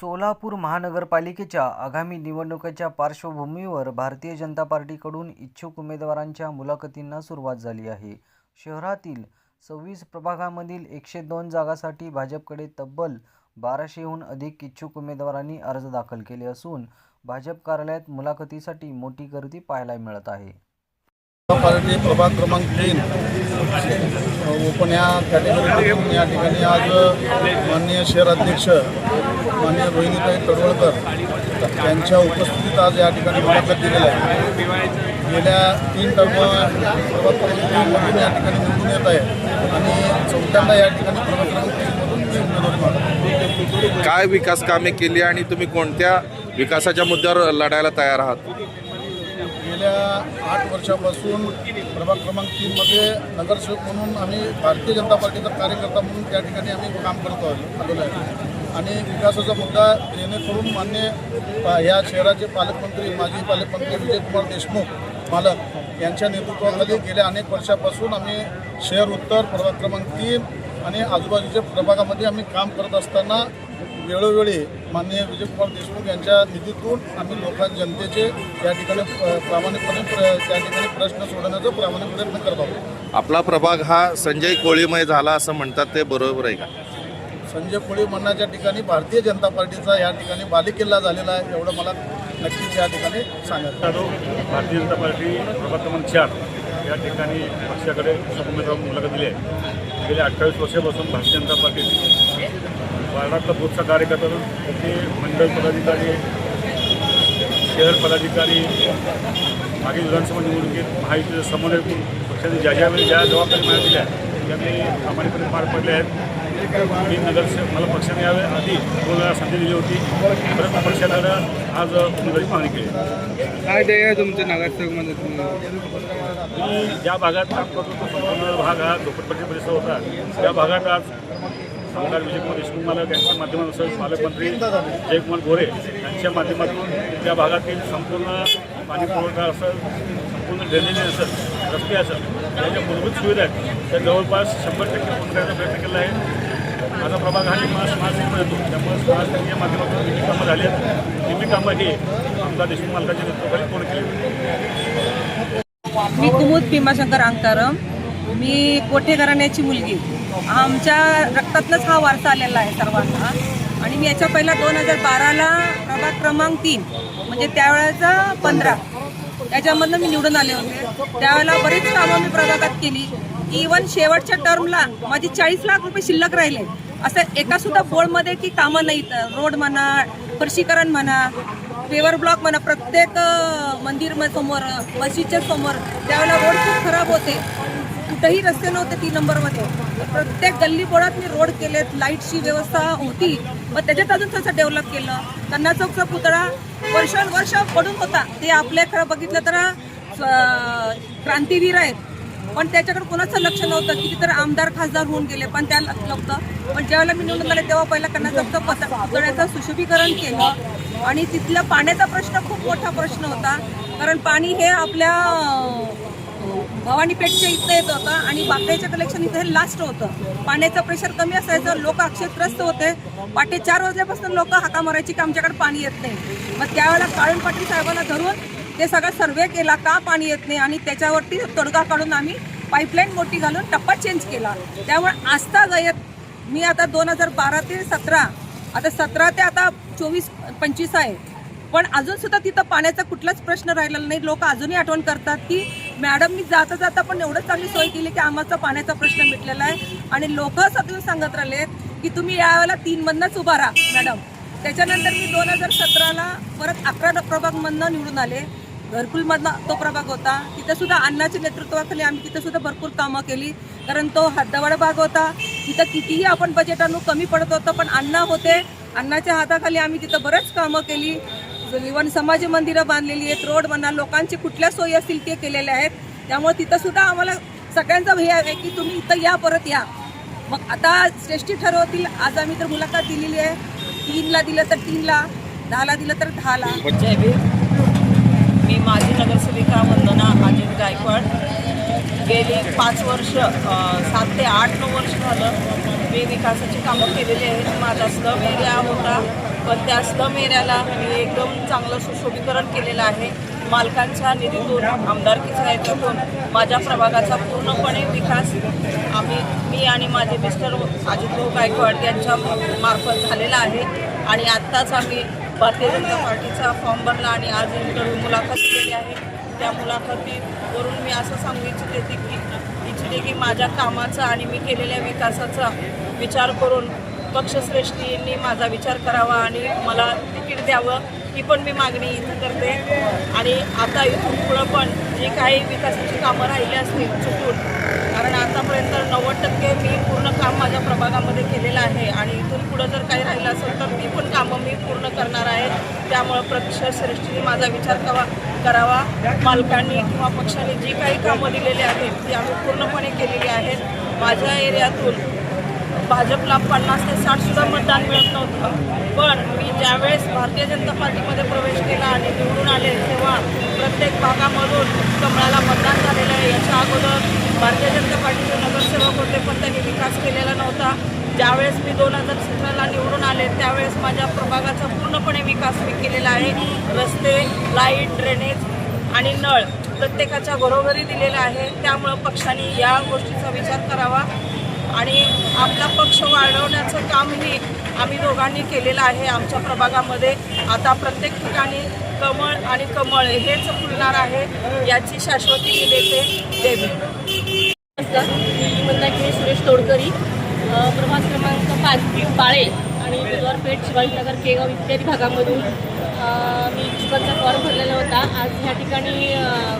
सोलापूर महानगरपालिकेच्या आगामी निवडणुकीच्या पार्श्वभूमीवर भारतीय जनता पार्टीकडून इच्छुक उमेदवारांच्या मुलाखतींना सुरुवात झाली आहे. शहरातील सव्वीस प्रभागामधील एकशे दोन जागासाठी भाजपकडे तब्बल बाराशेहून अधिक इच्छुक उमेदवारांनी अर्ज दाखल केले असून भाजप कार्यालयात मुलाखतीसाठी मोठी गर्दी पाहायला मिळत आहे. पार्टी प्रभाग क्रमांक तीन ओपन या कॅटेगरीमधून या ठिकाणी आज माननीय शहर माननीय रोहिणीताई तडवळकर यांच्या उपस्थितीत आज या ठिकाणी मुलाखत दिलेली आहे. गेल्या तीन टर्म या ठिकाणी निवडून येत आहे आणि चौथ्यांदा या ठिकाणी काय विकास कामे केली आणि तुम्ही कोणत्या विकासाच्या मुद्द्यावर लढायला तयार आहात? गेल्या आठ वर्षापासून प्रभाग क्रमांक तीनमध्ये नगरसेवक म्हणून आम्ही भारतीय जनता पार्टीचा कार्यकर्ता म्हणून त्या ठिकाणी आम्ही काम करतो आलेलो आहे. आणि विकासाचा मुद्दा जेणेकरून मान्य अ, या शहराचे पालकमंत्री माजी पालकमंत्री विजयकुमार देशमुख मालक यांच्या नेतृत्वाखाली गेल्या अनेक वर्षापासून आम्ही शहर उत्तर प्रभाग क्रमांक तीन आणि आजूबाजूच्या प्रभागामध्ये आम्ही काम करत असताना वेळोवेळी माननीय विजयकुमार देशमुख यांच्या निधीतून आम्ही लोकां जनतेचे या ठिकाणी प्रामाणिकपणे प्र- त्या ठिकाणी प्रश्न सोडवण्याचा प्रामाणिक प्रयत्न करत आहोत. आपला प्रभाग हा संजय कोळीमय झाला असं म्हणतात ते बरोबर आहे का? संजय कोळी म्हणण्याच्या ठिकाणी भारतीय जनता पार्टीचा या ठिकाणी बालेकिल्ला झालेला आहे एवढं मला नक्कीच या ठिकाणी सांगायचं भारतीय जनता पार्टी प्रभाग क्रमांक चार या ठिकाणी पक्षाकडे उमेदवार मुलाखत दिली आहे. गेल्या अठ्ठावीस वर्षापासून भारतीय जनता पार्टी वार्डातला बोधचा कार्यकर्ता ते मंडळ पदाधिकारी शहर पदाधिकारी मागील विधानसभा निवडणुकीत महायुतीचं समन्वय करून पक्षाने ज्या ज्यावेळी ज्या जबाबदारी मिळालेल्या दिल्या त्या मी प्रामाणिकपणे पार पडले आहेत. मी नगरसेवक मला पक्षाने यावे आधी दोन वेळा संधी दिली होती. परत पक्षाकडे आज उमेदवारी मागणी केली. काय ध्येय आहे तुमचं नगरसेवकमध्ये? तुम्ही मी ज्या भागात काम करतो तो संपूर्ण भाग हा झोपडपट्टी परिसर होता. त्या भागात आज आमदार विजयकुमार देशमुख मालक यांच्या माध्यमातून पालकमंत्री जयकुमार गोरे यांच्या माध्यमातून त्या भागातील संपूर्ण पाणी पुरवठा असेल संपूर्ण ड्रेनेज असेल रस्ते असेल या ज्या मूलभूत सुविधा आहेत. त्या जवळपास शंभर टक्के पूर्ण प्रयत्न केला आहे. माझा प्रभाग हा निम्मा स्मार्ट सिटीमध्ये येतो त्यामुळे स्मार्ट सिटीच्या माध्यमातून किती कामं झाली आहेत निम्मी कामं हे आमदार देशमुख मालकाच्या नेतृत्वाखाली पूर्ण केली मी कुमुद भीमाशंकर अंकारम मी कोठे घराण्याची मुलगी. आमच्या रक्तातलाच हा वारसा आलेला आहे सर्वांना. आणि मी याच्या पहिला दोन हजार बाराला प्रभाग क्रमांक तीन म्हणजे त्यावेळेचा पंधरा याच्यामधनं मी निवडून आले होते. त्यावेळेला बरीच कामं मी प्रभागात केली. इवन शेवटच्या टर्मला माझी चाळीस लाख रुपये शिल्लक राहिले. असं एका सुद्धा बोर्डमध्ये की कामं नाहीत. रोड म्हणा फरशीकरण म्हणा पेवर ब्लॉक म्हणा प्रत्येक मंदिर समोर मशीदच्या समोर त्यावेळेला रोड खूप खराब होते कुठेही रस्ते नव्हते तीन नंबरमध्ये. प्रत्येक गल्ली बोळात मी रोड केलेत लाईटची व्यवस्था होती. मग त्याच्यात अजून तसं डेव्हलप केलं. कन्ना चौकचा पुतळा वर्षानुवर्ष पडून होता. ते आपल्या खरं बघितलं तर क्रांतीवीर आहेत. पण त्याच्याकडे कोणाचं लक्ष नव्हतं. किती तर आमदार खासदार होऊन गेले पण त्या नव्हतं. पण ज्यावेळेला मी निवडून आले तेव्हा पहिला कर्नाटकचं पत पुतळ्याचं सुशोभीकरण केलं. आणि तिथला पाण्याचा प्रश्न खूप मोठा प्रश्न होता. कारण पाणी हे आपल्या भवानीपेठच्या इथं येत होतं आणि बाकड्याचं कलेक्शन इथं लास्ट होतं. पाण्याचं प्रेशर कमी असायचं लोक अक्षरग्रस्त होते. पाटे चार वाजल्यापासून लोक हाका मारायची की आमच्याकडे पाणी येत नाही. मग त्यावेळेला काळून पाटील साहेबांना धरून ते सगळा सर्वे केला का पाणी येत नाही आणि त्याच्यावरती तोडगा काढून आम्ही पाईपलाईन मोठी घालून टप्पा चेंज केला. त्यामुळे आस्था गयत मी आता दोन हजार बारा ते सतरा आता सतरा ते आता चोवीस पंचवीस आहे. पण अजून सुद्धा तिथं पाण्याचा कुठलाच प्रश्न राहिलेला नाही. लोक अजूनही आठवण करतात की मॅडम मी जाता जाता पण एवढं चांगली सोय केली की आम्हाला पाण्याचा प्रश्न मिटलेला आहे. आणि लोक सगळं सांगत राहिले की तुम्ही यावेळेला तीन मधनंच उभा राहा मॅडम. त्याच्यानंतर मी दोन हजार सतराला परत अकरा प्रभागमधनं निवडून आले. घरकुलमधनं तो प्रभाग होता. तिथं सुद्धा अण्णाच्या नेतृत्वाखाली आम्ही तिथं सुद्धा भरपूर कामं केली. कारण तो हद्दवाडा भाग होता. तिथं कितीही आपण बजेट आणू कमी पडत होतं पण अण्णा होते. अण्णाच्या हाताखाली आम्ही तिथं बरेच कामं केली. इवन समाज मंदिरं बांधलेली आहेत रोड म्हणा लोकांची कुठल्या सोयी असतील ते केलेले आहेत. त्यामुळे तिथं सुद्धा आम्हाला सगळ्यांचा हे आहे की तुम्ही इथं या परत या. मग आता श्रेष्ठी ठरवतील. आज आम्ही तर मुलाखत दिलेली आहे. तीनला दिलं तर तीनला दहाला दिलं तर दहाला. मी माजी नगरसेविका वंदना अजित गायकवाड. गेली पाच वर्ष सात ते आठ नऊ वर्ष झालं मी विकासाची कामं केलेली आहेत. माझा स्लम एरिया होता पण त्या स्लम एरियाला मी एकदम चांगलं सुशोभीकरण केलेलं आहे. मालकांच्या निधीतून आमदारकीच्या याच्यातून माझ्या प्रभागाचा पूर्णपणे विकास आम्ही मी आणि माझे मिस्टर अजितभाऊ गायकवाड यांच्या मार्फत झालेला आहे. आणि आत्ताच आम्ही भारतीय जनता पार्टीचा फॉर्म भरला आणि आज इंटरव्ह्यू मुलाखत दिलेली आहे. त्या मुलाखतीवरून मी असं सांगू इच्छिते की इच्छिते की माझ्या कामाचा आणि मी केलेल्या विकासाचा विचार करून पक्षश्रेष्ठींनी माझा विचार करावा आणि मला तिकीट द्यावं ही पण मी मागणी इथं करते. आणि आता इथून पुढं पण जी काही विकासाची कामं राहिली असतील चुकून कारण आतापर्यंत नव्वद टक्के मी पूर्ण काम माझ्या प्रभागामध्ये केलेलं आहे आणि इथून पुढं जर काही राहिलं असेल तर ती पण कामं मी पूर्ण करणार आहे. त्यामुळं पक्षश्रेष्ठीने माझा विचार करावा करावा. मालकांनी किंवा पक्षाने जी काही कामं दिलेली आहेत ती आम्ही पूर्णपणे केलेली आहेत. माझ्या एरियातून भाजपला पन्नास ते साठ सुद्धा मतदान मिळत नव्हतं. पण मी ज्यावेळेस भारतीय जनता पार्टीमध्ये प्रवेश केला आणि निवडून आले तेव्हा प्रत्येक भागामधून कमळाला मतदान झालेलं आहे. याच्या अगोदर भारतीय जनता पार्टीचे नगरसेवक होते पण त्यांनी विकास केलेला नव्हता. ज्यावेळेस मी दोन हजार सतराला निवडून आले त्यावेळेस माझ्या प्रभागाचा पूर्णपणे विकास मी केलेला आहे. रस्ते लाइट ड्रेनेज आणि नळ प्रत्येकाच्या घरोघरी दिलेला आहे. त्यामुळं पक्षाने या गोष्टीचा विचार करावा आणि आपला पक्ष वाढवण्याचं कामही आम्ही दोघांनी केलेलं आहे. आमच्या प्रभागामध्ये आता प्रत्येक ठिकाणी कमळ आणि कमळ हेच फुलणार आहे याची शाश्वती मी देते. देवी नमस्कार. मी मंदाकिनी सुरेश तोडकरी. प्रवास क्रमांक पाच बाळे आणि बुधवारपेठ शिवाजीनगर केगाव इत्यादी भागामधून मी इच्छुकांचा फॉर्म भरलेला होता. आज ह्या ठिकाणी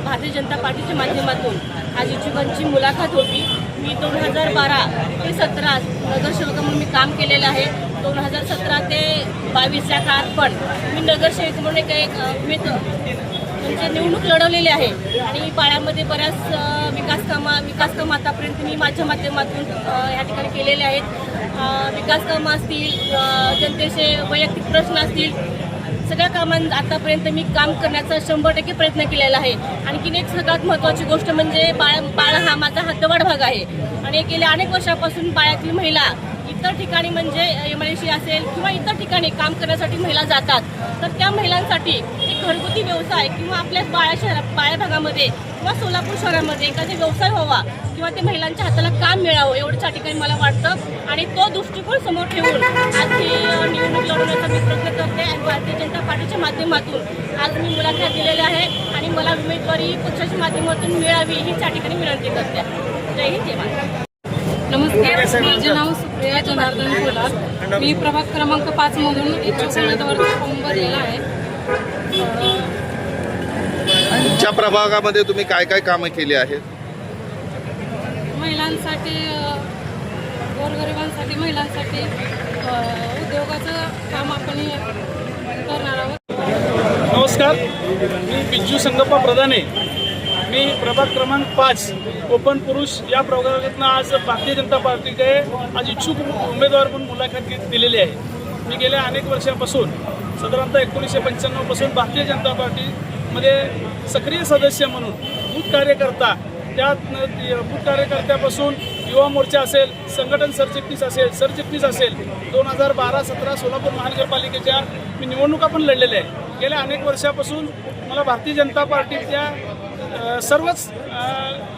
भारतीय जनता पार्टीच्या माध्यमातून आज इच्छुकांची मुलाखत होती. मी दोन हजार बारा ते सतरा नगरसेवक म्हणून मी काम केलेलं आहे. दोन हजार सतरा ते बावीसच्या काळात पण मी नगरसेवक म्हणून एक एक अ, म्हणजे निवडणूक लढवलेली आहे. आणि पाळ्यामध्ये बऱ्याच विकासकामा विकास कामं विकास कामं आतापर्यंत मी माझ्या माध्यमातून ह्या या ठिकाणी केलेले आहेत. अ, विकास कामं असतील जनतेचे वैयक्तिक प्रश्न असतील सगळ्या कामां आतापर्यंत मी काम करण्याचा शंभर टक्के प्रयत्न केलेला आहे. आणखीन एक सगळ्यात महत्त्वाची गोष्ट म्हणजे बाळ बाळ हा माझा हद्दवाढ भाग आहे. आणि गेल्या अनेक वर्षापासून बाळातील महिला इतर ठिकाणी म्हणजे एम आय सी असेल किंवा इतर ठिकाणी काम करण्यासाठी महिला जातात तर त्या महिलांसाठी एक घरगुती व्यवसाय किंवा आपल्या बाळा शहरात बाळ्या भागामध्ये किंवा सोलापूर शहरामध्ये एखादा व्यवसाय व्हावा किंवा ते महिलांच्या हाताला काम मिळावं एवढंच या ठिकाणी मला वाटतं. आणि तो दृष्टिकोन समोर ठेवून आज ही निवडणूक लढवण्याचा मी प्रयत्न करते आणि भारतीय जनता पार्टीच्या माध्यमातून आज मी मुलाखत दिलेली आहे आणि मला उमेदवारी पक्षाच्या माध्यमातून मिळावी हीच या ठिकाणी विनंती करते. जय हिंद जय महाराष्ट्र नमस्कार सुप्रिया जनार्दन पोलार मी प्रभाग क्रमांक पाच मधून फॉर्म भरलेला आहे. तुमच्या प्रभागामध्ये तुम्ही काय काय कामं केली आहेत? महिलांसाठी गोरगरिबांसाठी महिलांसाठी उद्योगाचं काम आपण हे करणार आहोत. नमस्कार. मी बिज्जू संगप्पा प्रधाने. मी प्रभाग क्रमांक पाच ओपन पुरुष या प्रभागातनं आज भारतीय जनता पार्टीकडे आज इच्छुक उमेदवार म्हणून मुलाखत घेत दिलेली आहे. मी गेल्या अनेक वर्षापासून साधारणतः एकोणीसशे पंच्याण्णवपासून भारतीय जनता पार्टीमध्ये सक्रिय सदस्य म्हणून बूथ कार्यकर्ता त्यात बूथ कार्यकर्त्यापासून युवा मोर्चा असेल संघटन सरचिटणीस असेल सरचिटणीस असेल दोन हजार बारा सतरा सोलापूर महानगरपालिकेच्या मी निवडणुका पण लढलेल्या आहे गेल्या अनेक वर्षापासून मला भारतीय जनता पार्टीच्या सर्वच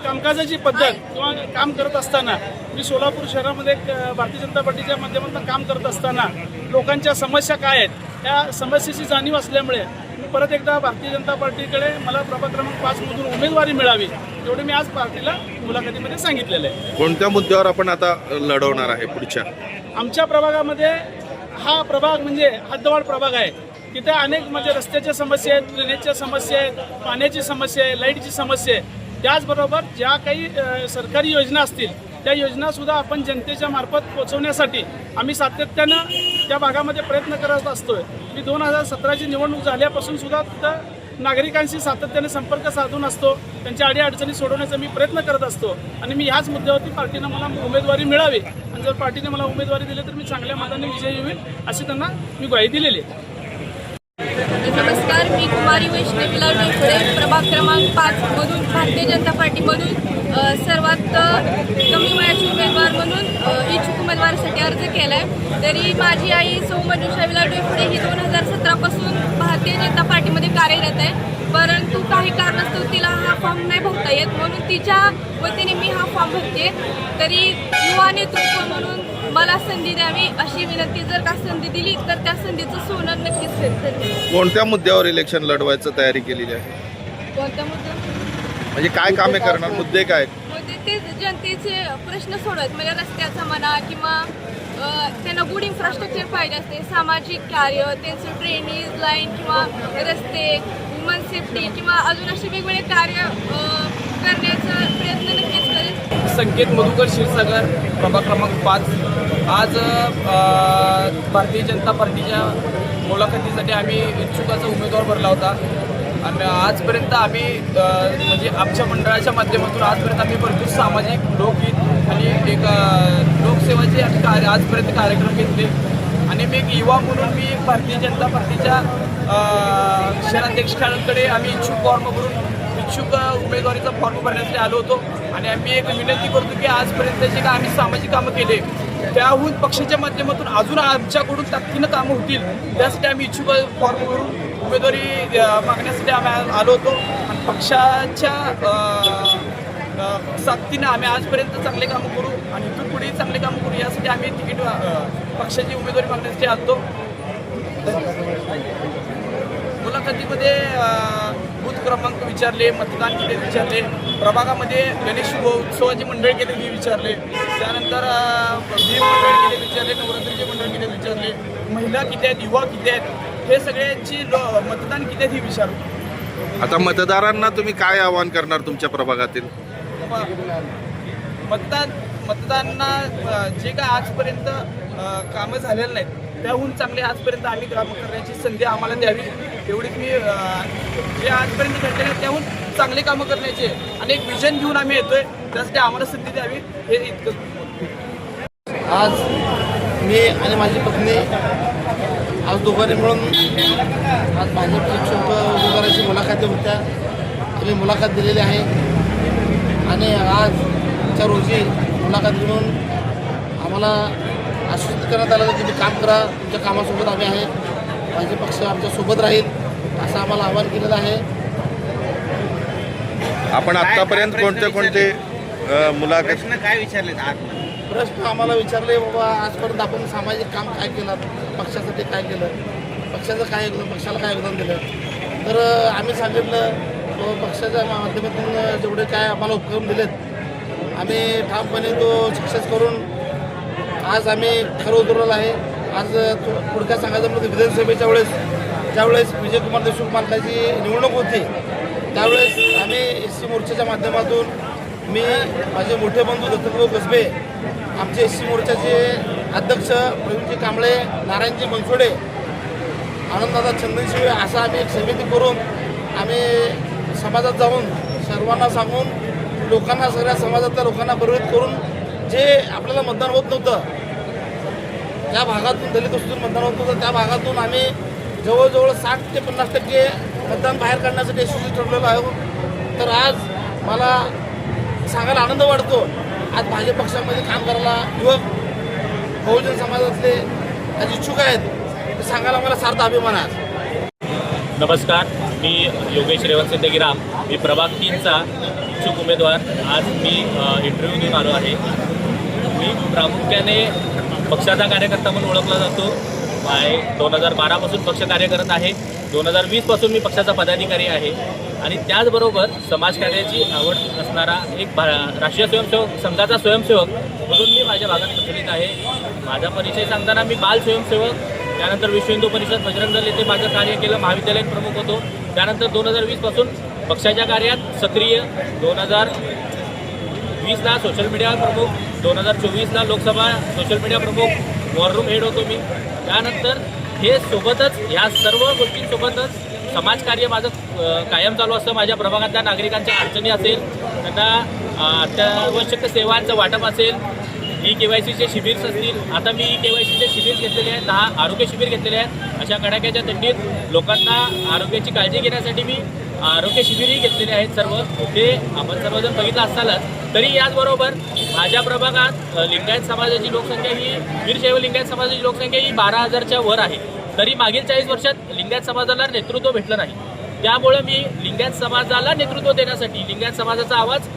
कामकाजाची पद्धत किंवा काम करत असताना मी सोलापूर शहरामध्ये भारतीय जनता पार्टीच्या माध्यमातून काम करत असताना लोकांच्या समस्या काय आहेत त्या समस्येची जाणीव असल्यामुळे मी परत एकदा भारतीय जनता पार्टीकडे मला प्रभाग क्रमांक पाचमधून उमेदवारी मिळावी एवढे मी आज पार्टीला मुलाखतीमध्ये सांगितलेलं आहे. कोणत्या मुद्द्यावर आपण आता लढवणार आहे पुढच्या? आमच्या प्रभागामध्ये हा प्रभाग म्हणजे हद्दवाढ प्रभाग आहे. तिथे अनेक म्हणजे रस्त्याच्या समस्या आहेत ड्रेनेजच्या समस्या आहेत पाण्याची समस्या आहे लाईटची समस्या आहे. त्याचबरोबर ज्या काही सरकारी योजना असतील त्या योजनासुद्धा आपण जनतेच्या मार्फत पोचवण्यासाठी आम्ही सातत्यानं त्या भागामध्ये प्रयत्न करत असतोय. मी दोन हजार सतराची निवडणूक झाल्यापासून सुद्धा तिथं नागरिकांशी सातत्याने संपर्क साधून असतो. त्यांच्या अडीअडचणी सोडवण्याचा मी प्रयत्न करत असतो. आणि मी ह्याच मुद्द्यावरती पार्टीनं मला उमेदवारी मिळावी. आणि जर पार्टीने मला उमेदवारी दिली तर मी चांगल्या मताने विजयी होईल अशी त्यांना मी ग्वाही दिलेली आहे. तर मी कुमारी वैष्णव लावडे प्रभाग क्रमांक पाच मधून भारतीय जनता पार्टीमधून सर्वात कमी वयाची उमेदवार म्हणून इच्छुक उमेदवारासाठी अर्ज केला आहे तरी माझी आई सौ मनुषा विलाडे डोईफुडे ही दोन हजार सतरापासून भारतीय जनता पार्टीमध्ये कार्यरत आहे. परंतु काही कारणास्तव तिला हा फॉर्म नाही भरता येत म्हणून तिच्या वतीने मी हा फॉर्म भरते तरी युवा नेतृत्व म्हणून मला संधी द्यावी अशी विनंती जर का संधी दिली तर त्या संधीचं सोनं नक्कीच कोणत्या मुद्द्यावर इलेक्शन लढवायचं तयारी केलेली आहे? कोणत्या मुद्दा म्हणजे काय कामे करणार? मुद्दे काय म्हणजे ते जनतेचे प्रश्न सोडवत म्हणजे रस्त्याचा म्हणा किंवा अ, त्यांना गुड इन्फ्रास्ट्रक्चर पाहिजे असते सामाजिक कार्य त्यांचं ड्रेनेज लाईन किंवा रस्ते वुमन सेफ्टी किंवा अजून असे वेगवेगळे कार्य अ, करण्याचा प्रयत्न नक्कीच संकेत मधुकर क्षीरसागर प्रभाग क्रमांक पाच. आज भारतीय जनता पार्टीच्या मुलाखतीसाठी आम्ही इच्छुकाचा उमेदवार भरला होता. आणि आजपर्यंत आम्ही म्हणजे आमच्या मंडळाच्या माध्यमातून आजपर्यंत आम्ही भरपूर सामाजिक लोकहित आणि एक लोकसेवाचे कार्य आजपर्यंत कार्यक्रम घेतले. आणि मी एक युवा म्हणून मी भारतीय जनता पार्टीच्या अ, शहराध्यक्षांकडे आम्ही इच्छुक फॉर्म भरून इच्छुक उमेदवारीचा फॉर्म भरण्यासाठी आलो होतो आणि आम्ही एक विनंती करतो की आजपर्यंत जे काय आम्ही सामाजिक कामं केले त्याहून पक्षाच्या माध्यमातून अजून आमच्याकडून ताकदीनं कामं होतील त्यासाठी आम्ही इच्छुक फॉर्म भरून उमेदवारी मागण्यासाठी आम्ही आलो होतो. आणि पक्षाच्या साथीनं आम्ही आजपर्यंत चांगले कामं करू आणि इथून पुढेही चांगले कामं करू यासाठी आम्ही तिकीट पक्षाची उमेदवारी मागण्यासाठी आलतो. मुलाखतीमध्ये बूथ क्रमांक विचारले मतदान किती विचारले. प्रभागामध्ये गणेश उत्सवाची मंडळ केलेली विचारले. त्यानंतर भीम मंडळ केले विचारले नवरात्रीचे मंडळ केले विचारले. महिला किती आहेत युवा किती आहेत हे सगळ्यांची लो मतदान किती आहेत हे विचारू आता मतदारांना तुम्ही काय आवाहन करणार तुमच्या प्रभागातील? मतदान मतदारांना जे काय आजपर्यंत कामं झालेलं नाहीत त्याहून चांगले आजपर्यंत आम्ही कामं करण्याची संधी आम्हाला द्यावी. एवढीच मी जे आजपर्यंत घडले नाही त्याहून चांगले कामं करण्याचे आणि एक विजन घेऊन आम्ही येतोय. त्यासाठी आम्हाला संधी द्यावी हे इतकं. आज मी आणि माझी पत्नी आज दोघांनी मिळून आज भाजप इच्छुक उमेदवाराची मुलाखती होत्या. तुम्ही मुलाखत दिलेली आहे. आणि आजच्या रोजी मुलाखत घेऊन आम्हाला आश्वस्त करण्यात आलं की तुम्ही काम करा. तुमच्या कामासोबत आम्ही आहे. माझे पक्ष आमच्यासोबत राहील असं आम्हाला आवाहन केलेलं आहे. आपण आतापर्यंत कोणते कोणते मुलाखत काय विचारले प्रश्न आम्हाला विचारले बाबा आजपर्यंत आपण सामाजिक काम काय केलं? पक्षासाठी काय केलं? पक्षाचं काय योगदान पक्षाला काय योगदान दिलं? तर आम्ही सांगितलं तो पक्षाच्या माध्यमातून जेवढे काय आम्हाला उपक्रम दिलेत आम्ही ठामपणे तो सक्सेस करून आज आम्ही खरं उतरवलं आहे. आज अ, थोडक्यात सांगायचं म्हणजे विधानसभेच्या वेळेस ज्यावेळेस विजयकुमार देशमुख मालकाची निवडणूक होती त्यावेळेस आम्ही एस सी मोर्चाच्या माध्यमातून मी माझे मोठे बंधू दत्तभाऊ कसबे आमचे एस सी मोर्चाचे अध्यक्ष प्रवीणजी कांबळे नारायणजी मनसोडे आनंददादा चंदनशिवे असा आम्ही एक समिती करून आम्ही समाजात जाऊन सर्वांना सांगून लोकांना सगळ्या समाजातल्या लोकांना प्रेरित करून जे आपल्याला मतदान होत नव्हतं त्या भागातून दलित वस्तूतून मतदान होत होतं. त्या भागातून आम्ही जवळजवळ साठ ते पन्नास टक्के मतदान बाहेर काढण्यासाठी यशस्वी ठरलेलो आहोत तर आज मला सांगायला आनंद वाटतो. आज भाजप पक्षामध्ये काम करायला युवक बहुजन समाजातले आज इच्छुक आहेत. ते सांगायला मला सार्थ अभिमान आहे आज. नमस्कार मी योगेश रेवंत सिद्धगिराम. मी प्रभाग तीनचा इच्छुक उमेदवार. आज मी इंटरव्ह्यू देऊन आलो आहे. मी प्रामुख्याने पक्षाचा कार्यकर्ता म्हणून ओळखला जातो. माय दोन हजार बारापासून पक्ष कार्य करत आहे. दोन हजार वीसपासून मी पक्षाचा पदाधिकारी आहे. आणि त्याचबरोबर समाजकार्याची आवड असणारा एक भा राष्ट्रीय स्वयंसेवक संघाचा स्वयंसेवक म्हणून मी माझ्या भागात प्रचलित आहे. माझा परिचय सांगताना मी बाल स्वयंसेवक त्यानंतर विश्व हिंदू परिषद बजरंग दल येथे माझं कार्य केलं महाविद्यालयीन प्रमुख होतो. त्यानंतर दोन हजार वीसपासून पक्षाच्या कार्यात सक्रिय. दोन हजार वीसला सोशल मीडिया प्रमुख दोन हजार चोवीसला लोकसभा सोशल मीडिया प्रमुख वॉर रूम हेड होतो मी त्यानंतर हे सोबतच ह्या सर्व गोष्टींसोबतच समाजकार्य माझं कायम चालू असतं. माझ्या प्रभागातल्या नागरिकांच्या अडचणी असेल त्यांना अत्यावश्यक सेवांचं वाटप असेल ई के वाय सीचे शिबिर्स असतील. आता मी ई के वाय सीचे शिबिर घेतलेले आहेत दहा आरोग्य शिबिर घेतलेले आहेत. अशा कडाक्याच्या थंडीत लोकांना आरोग्याची काळजी घेण्यासाठी मी आरोग्य शिबिरही घेतलेले आहेत सर्व. ते आपण सर्वजण बघितलं असतालच तरी याचबरोबर माझ्या प्रभागात लिंगायत समाजाची लोकसंख्या ही वीरशैव लिंगायत समाजाची लोकसंख्या ही बारा हजारच्या वर आहे. तरी मागील चाळीस वर्षात लिंगायत समाजाला नेतृत्व भेटलं नाही. त्यामुळं मी लिंगायत समाजाला नेतृत्व देण्यासाठी लिंगायत समाजाचा आवाज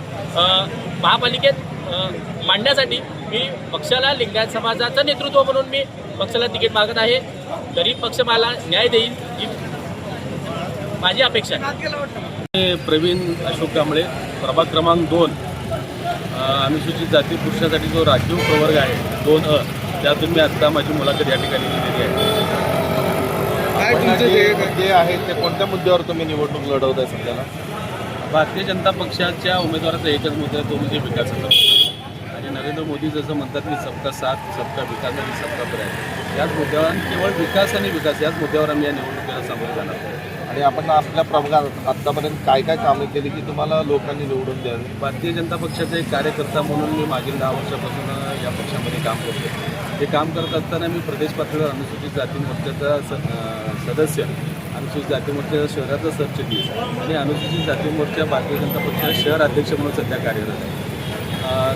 महापालिकेत मांडण्यासाठी मी पक्षाला लिंगायत समाजाचं नेतृत्व म्हणून मी पक्षाला तिकीट मागत आहे. तरी पक्ष मला न्याय देईल माझी अपेक्षा आहे. प्रवीण अशोक कांबळे प्रभाग क्रमांक दोन. अनुसूचित जाती पुरुषासाठी जो राखीव प्रवर्ग आहे दोन अ त्यातून मी आत्ता माझी मुलाखत या ठिकाणी दिलेली आहे. काय तुमचं जे जे आहे ते कोणत्या मुद्द्यावर तुम्ही निवडणूक लढवत आहे सध्याला? भारतीय जनता पक्षाच्या उमेदवाराचा एकच मुद्दा आहे तो म्हणजे विकासाचा मुद्दा. आणि नरेंद्र मोदी जसं म्हणतात की सबका साथ सबका विकास आणि सबका प्रयास. याच मुद्द्यावर केवळ विकास आणि विकास याच मुद्द्यावर आम्ही या आहोत आणि आपण आपल्या प्रभागात आतापर्यंत काय काय कामे केली की तुम्हाला लोकांनी निवडून द्यावी? भारतीय जनता पक्षाचा एक कार्यकर्ता म्हणून मी मागील दहा वर्षापासून या पक्षामध्ये काम करतो. ते काम करत असताना मी प्रदेश पातळीवर अनुसूचित जाती मोर्चाचा सदस्य अनुसूचित जाती मोर्चाचा शहराचा सरचिटणीस आणि अनुसूचित जाती मोर्चा भारतीय जनता पक्षाचा शहर अध्यक्ष म्हणून सध्या कार्यरत आहे.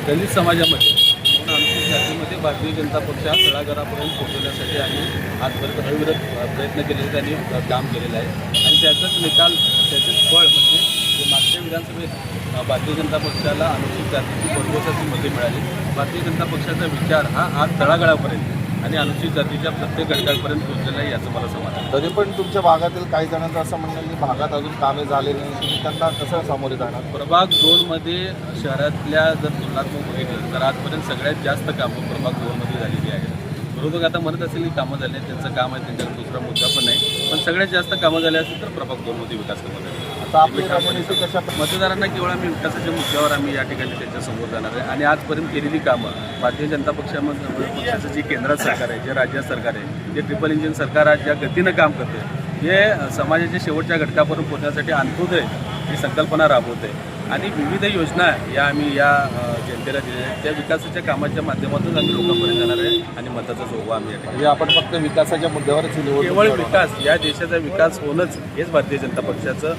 दलित समाजामध्ये म्हणून अनुसूचित जातीमध्ये भारतीय जनता पक्ष हा तळागाळापर्यंत पोहोचवण्यासाठी आम्ही आजपर्यंत अविरत प्रयत्न केलेले त्यांनी काम केलेलं आहे. त्याचाच निकाल त्याचेच फळ म्हणजे जे मागच्या विधानसभेत भारतीय जनता पक्षाला अनुसूचित जातीची भरघोसाची मते मिळाली. भारतीय जनता पक्षाचा विचार हा आज तळागाळापर्यंत आणि अनुसूचित जातीच्या प्रत्येक घटकापर्यंत पोहोचलेला आहे याचं मला समाधान. तरी पण तुमच्या भागातील काही जणांचं असं म्हणणं की भागात अजून कामे झाले नाही तुम्ही त्यांना कसं सामोरे जाणार? प्रभाग दोनमध्ये शहरातल्या जर तुलनात्मक बघितलं तर आजपर्यंत सगळ्यात जास्त कामं प्रभाग दोनमध्ये झालेली आहेत. विरोधक आता म्हणत असेल की कामं झाली त्यांचं काम आहे त्यांच्याकडे दुसरा मुद्दा पण नाही. पण सगळ्यात जास्त कामं झाली असतील तर प्रभाग दोनमध्ये विकास कामं झाली. आता आपली मतदारांना केवळ आम्ही विकासाच्या मुद्द्यावर आम्ही या ठिकाणी त्यांच्यासमोर जाणार आहे. आणि आजपर्यंत केलेली कामं भारतीय जनता पक्षामध्ये पक्षाचं जे केंद्रात सरकार आहे जे राज्यात सरकार आहे जे ट्रिपल इंजिन सरकार आज ज्या गतीनं काम करते हे समाजाच्या शेवटच्या घटकापर्यंत पोहोचण्यासाठी अंत्योदय ही संकल्पना राबवते आणि विविध योजना या आम्ही या जनतेला दिलेल्या आहेत. त्या विकासाच्या कामाच्या माध्यमातून आम्ही लोकांपर्यंत जाणार आहे आणि मताचा जोगवा आम्ही या ठिकाणी म्हणजे आपण फक्त विकासाच्या मुद्द्यावरच निवडणूक केवळ. विकास या देशाचा विकास होणंच हेच भारतीय जनता पक्षाचं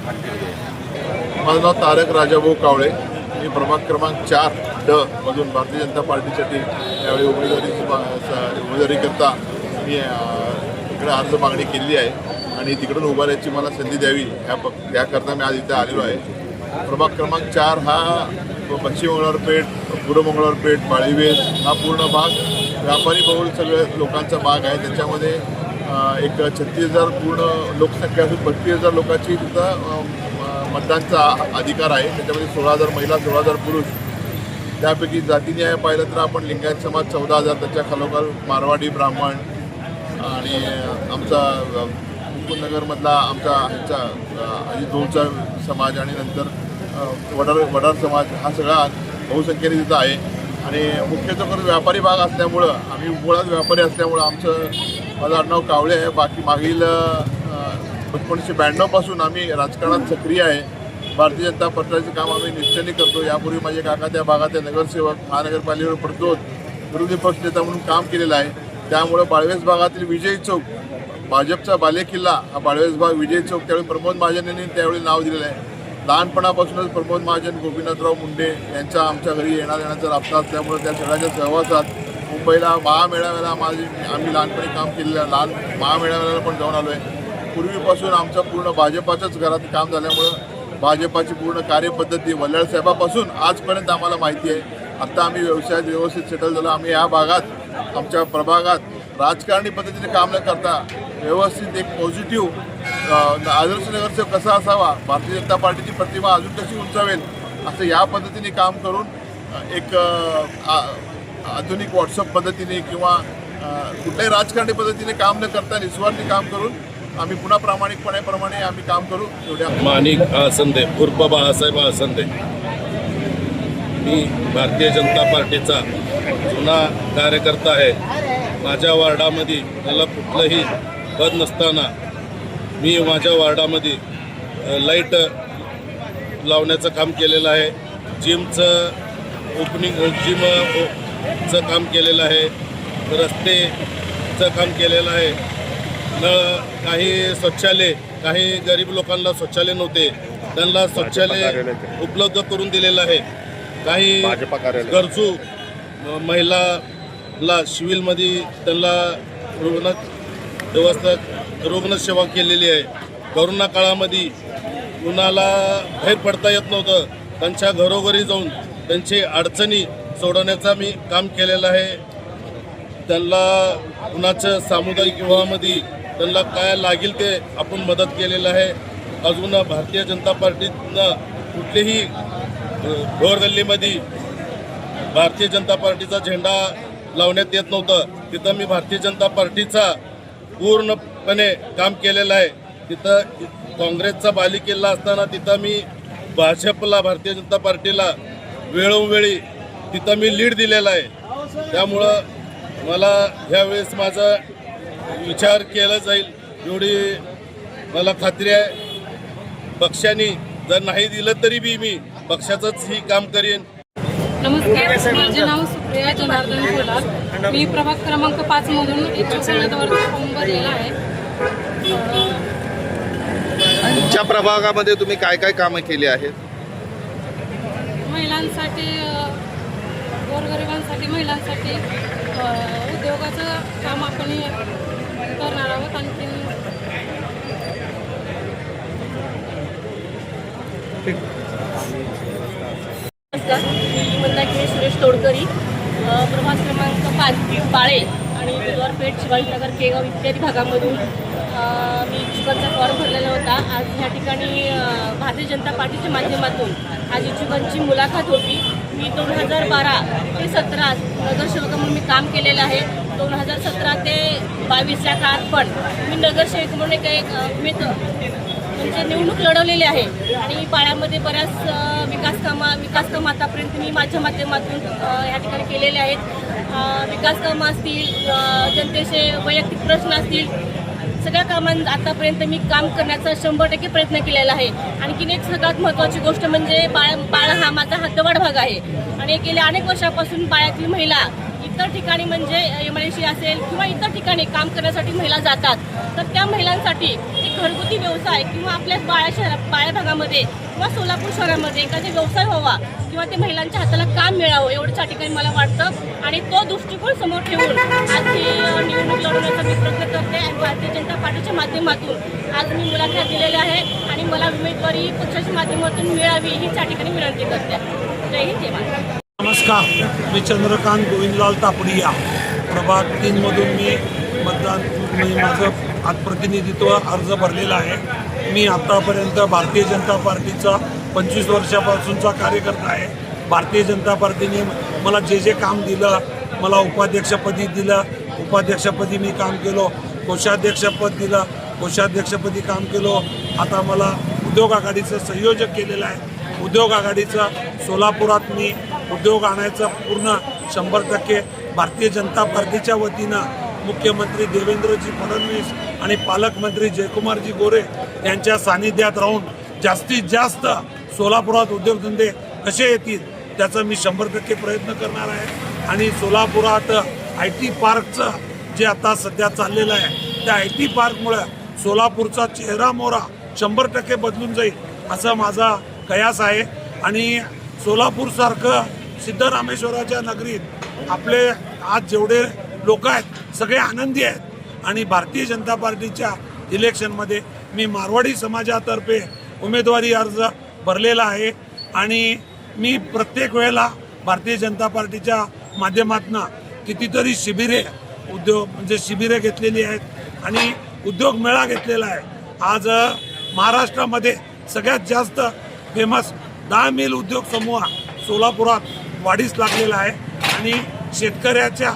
माझं नाव तारक राजाभाऊ कावळे. मी प्रभाग क्रमांक चार ड मधून भारतीय जनता पार्टीसाठी यावेळी उमेदवारी उमेदवारी करता मी इकडे अर्ज मागणी केलेली आहे. आणि तिकडून उभारण्याची मला संधी द्यावी ह्या याकरता मी आज इथे आलेलो आहे. प्रभाग क्रमांक चार हा पश्चिम मंगळवारपेठ पूर्व मंगळवारपेठ बाळीवेस हा पूर्ण भाग व्यापारी बहुल सगळ्या लोकांचा भाग आहे. त्याच्यामध्ये एक छत्तीस हजार पूर्ण लोकसंख्या असून बत्तीस हजार लोकांची तिथं मतदानचा अधिकार आहे. त्याच्यामध्ये सोळा हजार महिला सोळा हजार पुरुष. त्यापैकी जातीन्याय पाहिलं तर आपण लिंगायत समाज चौदा हजार त्याच्या खालोखाल मारवाडी ब्राह्मण आणि आमचा मुकुंदनगरमधला आमचा ह्याचा अजित समाज आणि नंतर वडार वडार समाज हा सगळा बहुसंख्येने तिथं आहे. आणि मुख्यतः करून व्यापारी भाग असल्यामुळं आम्ही मुळात व्यापारी असल्यामुळं आमचं माझं आडनाव कावळे आहे. बाकी मागील एकोणीसशे ब्याण्णवपासून आम्ही राजकारणात सक्रिय आहे. भारतीय जनता पक्षाचं काम आम्ही निश्चयाने करतो. यापूर्वी माझे काका त्या भागातले नगरसेवक महानगरपालिकेवर पडतो विरोधी पक्षनेता म्हणून काम केलेलं आहे. त्यामुळं बाळवेस भागातील विजयी चौक भाजपचा बालेकिल्ला हा बाळवेस भाग विजयी चौक त्यावेळी प्रमोद महाजन यांनी त्यावेळी नाव दिलेलं आहे. लहानपणापासूनच प्रमोद महाजन गोपीनाथराव मुंडे यांचा आमच्या घरी येणार येण्याचा राबता असल्यामुळे त्या सगळ्याच्या सहवासात मुंबईला महामेळाव्याला माझे आम्ही लहानपणी काम केलेलं लहान महामेळाव्याला पण जाऊन आलो आहे पूर्वीपासून आमचं पूर्ण भाजपाच्याच घरात काम झाल्यामुळं भाजपाची पूर्ण कार्यपद्धती वल्लाळसाहेबापासून आजपर्यंत आम्हाला माहिती आहे. आत्ता आम्ही व्यवसायात व्यवस्थित सेटल झालो. आम्ही या भागात आमच्या प्रभागात राजकारणी पद्धतीने काम न करता व्यवस्थित एक पॉझिटिव्ह आदर्श नगरसेवक कसा असावा? भारतीय जनता पार्टीची प्रतिमा अजून कशी उंचावेल? असं या पद्धतीने काम करून एक आ- आधुनिक व्हॉट्सअप पद्धतीने किंवा कुठल्याही राजकारणी पद्धतीने काम न करता निस्वार्थी काम करून आम्ही पुन्हा प्रामाणिकपणेप्रमाणे आम्ही काम करू. एवढ्या माणिक आसंदे उर्फ बाळासाहेब आसंदे मी भारतीय जनता पार्टीचा जुना कार्यकर्ता आहे. माझ्या वार्डामध्ये मला कुठलंही पद नसताना मी माझ्या वार्डामध्ये लाइट लावण्याचं काम केलेलं आहे. जिमचं ओपनिंग जिम चं काम केलेलं आहे. रस्तेचं काम केलेलं आहे. नळ काही शौचालय काही गरीब लोकांना शौचालय नव्हते. त्यांना शौचालय उपलब्ध करून दिलेलं आहे. काही गरजू महिलाला सिव्हिलमध्ये त्यांना रुग्ण व्यवस्था रुग्णसेवा केलेली आहे. करोना काळामध्ये कुणाला बाहेर पडता येत नव्हतं. त्यांच्या घरोघरी जाऊन त्यांची अडचणी सोडवण्याचा मी काम केलेलं आहे. त्यांना कुणाच्या सामुदायिक विवाहामध्ये त्यांना काय लागेल ते आपण मदत केलेलं आहे. अजून भारतीय जनता पार्टीनं कुठलेही घोरगल्लीमध्ये भारतीय जनता पार्टीचा झेंडा लावण्यात येत नव्हतं. तिथं मी भारतीय जनता पार्टीचा पूर्ण पूर्णपणे काम केलेलं आहे. तिथं काँग्रेसचा बालिकेला असताना तिथं मी भाजपला भारतीय जनता पार्टीला वेळोवेळी तिथं मी लीड दिलेला आहे. त्यामुळं मला ह्यावेळेस माझा विचार केला जाईल. एवढी मला खात्री आहे. पक्षाने जर नाही दिलं तरी बी मी पक्षाचंच ही काम करेन. नमस्कार माझे नाव सुप्रिया जनार्दन कोलार मी प्रभाग क्रमांक पाच मधून इच्छुक उमेदवार फॉर्म भरलेला आहे. तुमच्या प्रभागामध्ये तुम्ही काय काय कामं केली आहेत? महिलांसाठी गोरगरिबांसाठी महिलांसाठी अ, उद्योगाचं काम आपण हे करणार आहोत आणखीन. नमस्कार. मी मंदाकिनी सुरेश तोडकरी. अ, प्रभाग क्रमांक पाच बाळे आणि बुधवारपेठ शिवाजीनगर केगाव इत्यादी भागामधून मी इच्छुकांचा फॉर्म भरलेला होता. आज ह्या ठिकाणी भारतीय जनता पार्टीच्या माध्यमातून आज इच्छुकांची मुलाखत होती. मी दोन हजार बारा ते सतरा नगरसेवक म्हणून मी काम केलेलं आहे. दोन हजार सतरा ते बावीस या काळात पण मी नगरसेवक म्हणून एक एक उमेद म्हणजे निवडणूक लढवलेली आहे. आणि पाळ्यामध्ये बऱ्याच विकास कामा विकास कामं आतापर्यंत मी माझ्या माध्यमातून ह्या ठिकाणी केलेले आहेत. विकास कामं असतील जनतेचे वैयक्तिक प्रश्न असतील सगळ्या कामां आतापर्यंत मी काम करण्याचा शंभर टक्के प्रयत्न केलेला आहे. आणखीन एक सगळ्यात महत्त्वाची गोष्ट म्हणजे बाळ बाळ हा माझा हद्दवाढ भाग आहे. आणि गेल्या अनेक वर्षापासून बाळातील महिला इतर ठिकाणी म्हणजे एम आय सी असेल किंवा इतर ठिकाणी काम करण्यासाठी महिला जातात तर त्या महिलांसाठी एक घरगुती व्यवसाय किंवा आपल्या बाळ्या शहरा बाळ्या भागामध्ये किंवा सोलापूर शहरामध्ये एखादा व्यवसाय व्हावा किंवा ते महिलांच्या हाताला काम मिळावं एवढंच या ठिकाणी मला वाटतं. आणि तो दृष्टिकोन समोर ठेवून आज ही निवडणूक लढवण्याचा मी प्रयत्न करते आणि भारतीय जनता पार्टीच्या माध्यमातून आज मी मुलाखत दिलेली आहे आणि मला उमेदवारी पक्षाच्या माध्यमातून मिळावी हीच या ठिकाणी विनंती करते. जय हिंद जय नमस्कार मी चंद्रकांत गोविंदलाल तापडिया. प्रभाग तीनमधून मी मतदान मी माझं आज प्रतिनिधित्व अर्ज भरलेला आहे. मी आत्तापर्यंत भारतीय जनता पार्टीचा पंचवीस वर्षापासूनचा कार्यकर्ता आहे. भारतीय जनता पार्टीने मला जे जे काम दिलं मला उपाध्यक्षपदी दिलं उपाध्यक्षपदी मी काम केलो कोषाध्यक्षपद दिलं कोषाध्यक्षपदी काम केलो. आता मला उद्योग आघाडीचं संयोजक केलेलं आहे. उद्योग आघाडीचं सोलापुरात मी उद्योग आणायचं पूर्ण शंभर टक्के भारतीय जनता पार्टीच्या वतीनं मुख्यमंत्री देवेंद्रजी फडणवीस आणि पालकमंत्री जयकुमारजी गोरे यांच्या सानिध्यात राहून जास्तीत जास्त सोलापुरात उद्योगधंदे कसे येतील त्याचा मी शंभर टक्के प्रयत्न करणार आहे. आणि सोलापुरात आय टी पार्कचं जे आता सध्या चाललेलं आहे त्या आय टी पार्कमुळं सोलापूरचा चेहरा मोहरा शंभर टक्के बदलून जाईल असा माझा कयास आहे. आणि सोलापूरसारखं सिद्धरामेश्वराच्या नगरीत आपले आज जेवढे लोक आहेत सगळे आनंदी आहेत. आणि भारतीय जनता पार्टीच्या इलेक्शनमध्ये मी मारवाडी समाजातर्फे उमेदवारी अर्ज भरलेला आहे. आणि मी प्रत्येक वेळेला भारतीय जनता पार्टीच्या माध्यमातून कितीतरी शिबिरे उद्योग म्हणजे शिबिरे घेतलेली आहेत आणि उद्योग मेळा घेतलेला आहे. आज महाराष्ट्रामध्ये सगळ्यात जास्त फेमस दहा मिल उद्योग समूह सोलापुरात वाढीस लागलेला आहे. आणि शेतकऱ्याच्या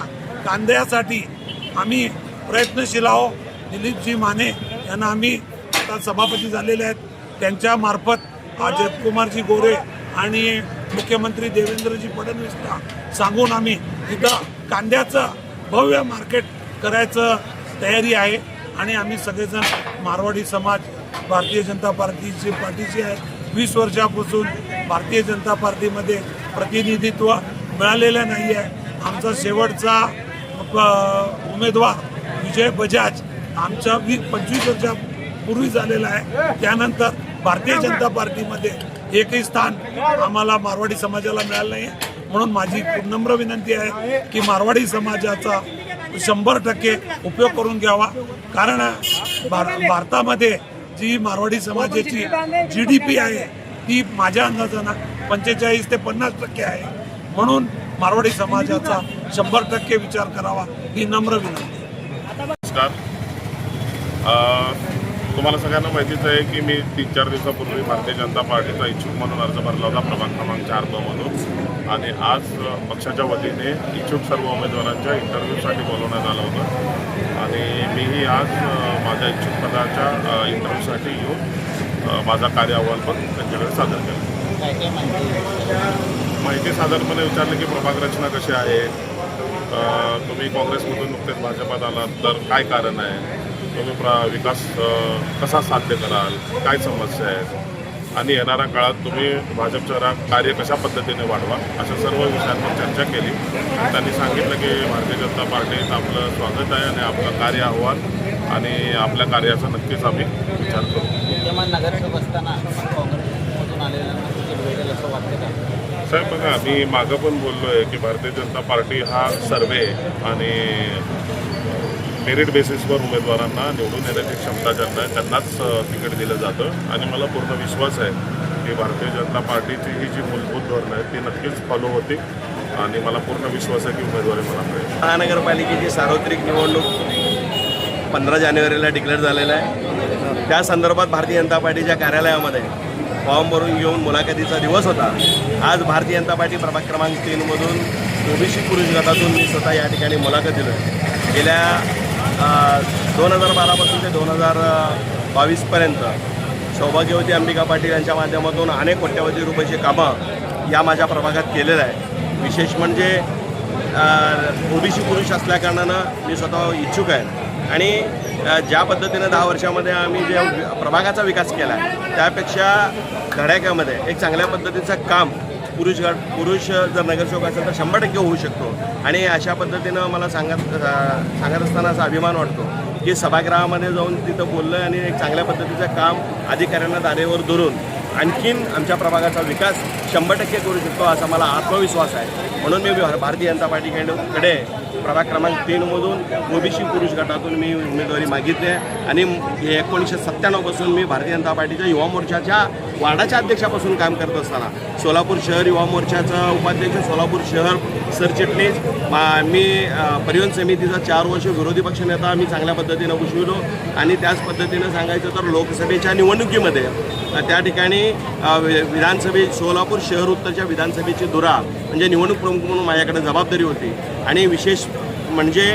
कांद्यासाठी आम्ही प्रयत्नशील आहोत. दिलीपजी माने यांना आम्ही आता सभापती झालेले आहेत. त्यांच्यामार्फत आज जयकुमारजी गोरे आणि मुख्यमंत्री देवेंद्रजी फडणवीसला सांगून आम्ही तिथं कांद्याचं भव्य मार्केट करायचं तयारी आहे. आणि आम्ही सगळेजण मारवाडी समाज भारतीय जनता पार्टीची पार्टीचे आहे वीस वर्षापासून भारतीय जनता पार्टीमध्ये प्रतिनिधित्व मिळालेलं नाही आहे आमचा शेवटचा उमेदवार विजय बजाज आमच्या वी पंचवीस वर्षापूर्वी झालेला आहे. त्यानंतर भारतीय जनता पार्टीमध्ये एकही स्थान आम्हाला मारवाडी समाजाला मिळालं नाही म्हणून माझी नम्र विनंती आहे की मारवाडी समाजाचा शंभर टक्के उपयोग करून घ्यावा. कारण भार भारतामध्ये जी मारवाडी समाजाची जी डी पी आहे ती माझ्या अंदाजानं पंचेचाळीस ते पन्नास टक्के आहे. म्हणून मारवाडी समाजाचा शंभर टक्के विचार करावा ही नम्र विनंती नमस्कार. अ, तुम्हाला सगळ्यांना माहितीच आहे की मी तीन चार दिवसापूर्वी भारतीय जनता पार्टीचा इच्छुक म्हणून अर्ज भरला होता प्रभाग क्रमांक चार ब म्हणून आणि आज पक्षाच्या वतीने इच्छुक सर्व उमेदवारांच्या इंटरव्ह्यूसाठी बोलवण्यात आलं होतं. आणि मीही आज माझ्या इच्छुक पदाच्या इंटरव्ह्यूसाठी येऊन माझा कार्य अहवाल पण त्यांच्याकडे सादर केला. माहिती साधारणपणे विचारलं की प्रभाग रचना कशी आहे? तुम्ही काँग्रेसमधून नुकतेच भाजपात आलात तर काय कारण आहे? तुम्ही प्र विकास कसा साध्य कराल? काय समस्या आहेत आणि येणाऱ्या काळात तुम्ही भाजपचं रा- कार्य कशा पद्धतीने वाढवा अशा सर्व विषयांवर चर्चा केली. त्यांनी सांगितलं की भारतीय जनता पार्टीत आपलं स्वागत आहे आणि आपलं कार्य अहवाल आणि आपल्या कार्याचा नक्कीच आम्ही विचार करू. नगरसेवक असताना काँग्रेसमधून आलेल्यांना तिकीट भेटेल असं वाटतं का साहेब बघा मी मागं पण बोललो आहे की भारतीय जनता पार्टी हा सर्वे आणि मेरिट बेसिसवर उमेदवारांना निवडून येण्याची क्षमता ज्यांना आहे त्यांनाच तिकीट दिलं जातं. आणि मला पूर्ण विश्वास आहे की भारतीय जनता पार्टीची ही जी मूलभूत धोरणं आहेत ती नक्कीच फॉलो होती आणि मला पूर्ण विश्वास आहे की उमेदवारी मला मिळेल. महानगरपालिकेची सार्वत्रिक निवडणूक पंधरा जानेवारीला डिक्लेअर झालेला आहे. त्या संदर्भात भारतीय जनता पार्टीच्या कार्यालयामध्ये फॉर्म भरून घेऊन मुलाखतीचा दिवस होता. आज भारतीय जनता पार्टी प्रभाग क्रमांक तीनमधून ओबीसी पुरुष गटातून मी स्वतः या ठिकाणी मुलाखत दिलो. गेल्या दोन हजार बारापासून ते दोन हजार बावीसपर्यंत सौभाग्यवती अंबिका पाटील यांच्या माध्यमातून अनेक कोट्यवधी रुपयाची कामं या माझ्या प्रभागात केलेलं आहे. विशेष म्हणजे ओबीसी पुरुष असल्याकारणानं मी स्वतः इच्छुक आहे. आणि ज्या पद्धतीनं दहा वर्षामध्ये आम्ही जे प्रभागाचा विकास केला आहे त्यापेक्षा धडाक्यामध्ये एक चांगल्या पद्धतीचं काम पुरुष गट पुरुष जर नगरसेवक असेल तर शंभर टक्के होऊ शकतो. आणि अशा पद्धतीनं मला सांगत सांगत असताना असा अभिमान वाटतो की सभागृहामध्ये जाऊन तिथं बोललं आणि एक चांगल्या पद्धतीचं काम अधिकाऱ्यांना दारेवर धरून आणखीन आमच्या प्रभागाचा विकास शंभर टक्के करू शकतो असा मला आत्मविश्वास आहे. म्हणून मी भारतीय जनता पार्टीकडे कडे प्रभाग क्रमांक तीनमधून ओबीसी पुरुष गटातून मी उमेदवारी मागितली आहे. आणि हे एकोणीसशे सत्त्याण्णवपासून मी भारतीय जनता पार्टीच्या युवा मोर्चाच्या वार्डाच्या अध्यक्षापासून काम करत असताना सोलापूर शहर युवा मोर्चाचा उपाध्यक्ष सोलापूर शहर सरचिटणीस मा मी परिवहन समितीचा चार वर्ष विरोधी पक्षनेता मी चांगल्या पद्धतीनं भूषविलो आणि त्याच पद्धतीनं सांगायचं तर लोकसभेच्या निवडणुकीमध्ये त्या ठिकाणी वि- विधानसभे सोलापूर शहर उत्तरच्या विधानसभेची धुरा म्हणजे निवडणूक प्रमुख म्हणून माझ्याकडे जबाबदारी होती. आणि विशेष म्हणजे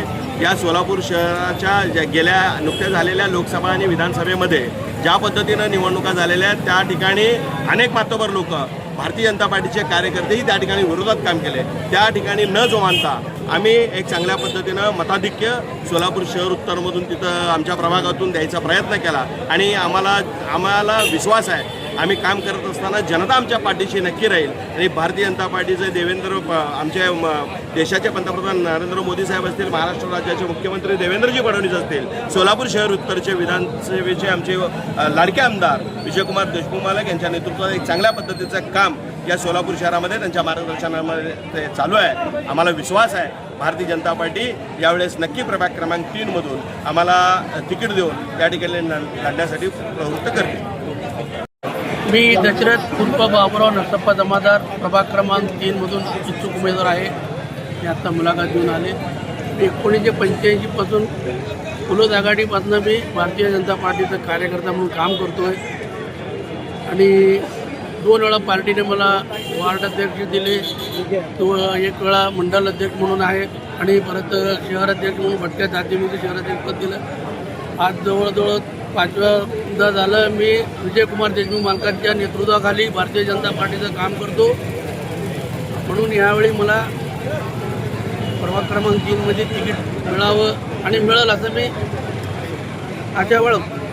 या सोलापूर शहराच्या ज्या गेल्या नुकत्या झालेल्या लोकसभा आणि विधानसभेमध्ये ज्या पद्धतीनं निवडणुका झालेल्या आहेत त्या ठिकाणी अनेक मातबर लोक भारतीय जनता पार्टीचे कार्यकर्तेही त्या ठिकाणी विरोधात काम केले. त्या ठिकाणी न जोमानता आम्ही एक चांगल्या पद्धतीनं मताधिक्य सोलापूर शहर उत्तरमधून तिथं आमच्या प्रभागातून द्यायचा प्रयत्न केला. आणि आम्हाला आम्हाला विश्वास आहे आम्ही काम करत असताना जनता आमच्या पाठीशी नक्की राहील. आणि भारतीय जनता पार्टीचे देवेंद्र प- देशाचे पंतप्रधान नरेंद्र मोदी साहेब असतील महाराष्ट्र राज्याचे मुख्यमंत्री देवेंद्रजी फडणवीस असतील सोलापूर शहर उत्तरचे विधानसभेचे आमचे लाडके आमदार विजयकुमार देशमुख मालक यांच्या नेतृत्वात एक चांगल्या पद्धतीचं काम या सोलापूर शहरामध्ये त्यांच्या मार्गदर्शनामध्ये ते चालू आहे. आम्हाला विश्वास आहे. भारतीय जनता पार्टी यावेळेस नक्की प्रभाग क्रमांक तीनमधून आम्हाला तिकीट देऊन त्या ठिकाणी लढण्यासाठी प्रवृत्त करते मी दशरथ उर्फ बाबुराव नरसप्पा जमादार प्रभाग क्रमांक तीनमधून इच्छुक उमेदवार आहे. मी आत्ता मुलाखत घेऊन आले. मी एकोणीसशे पंच्याऐंशीपासून फुलत आघाडीपासून मी भारतीय जनता पार्टीचा कार्यकर्ता म्हणून काम करतो आहे आणि दोन वेळा पार्टीने मला वार्ड अध्यक्ष दिले. तो एक वेळा मंडल अध्यक्ष म्हणून आहे आणि परत शहर अध्यक्ष म्हणून भटक्या जातीमध्ये शहराध्यक्षपद दिलं. आज जवळजवळ पाचव्यांदा झालं मी विजयकुमार देशमुख मालकांच्या नेतृत्वाखाली भारतीय जनता पार्टीचं काम करतो. म्हणून यावेळी मला प्रभाग क्रमांक तीनमध्ये तिकीट मिळावं आणि मिळेल असं मी आशा बाळगतो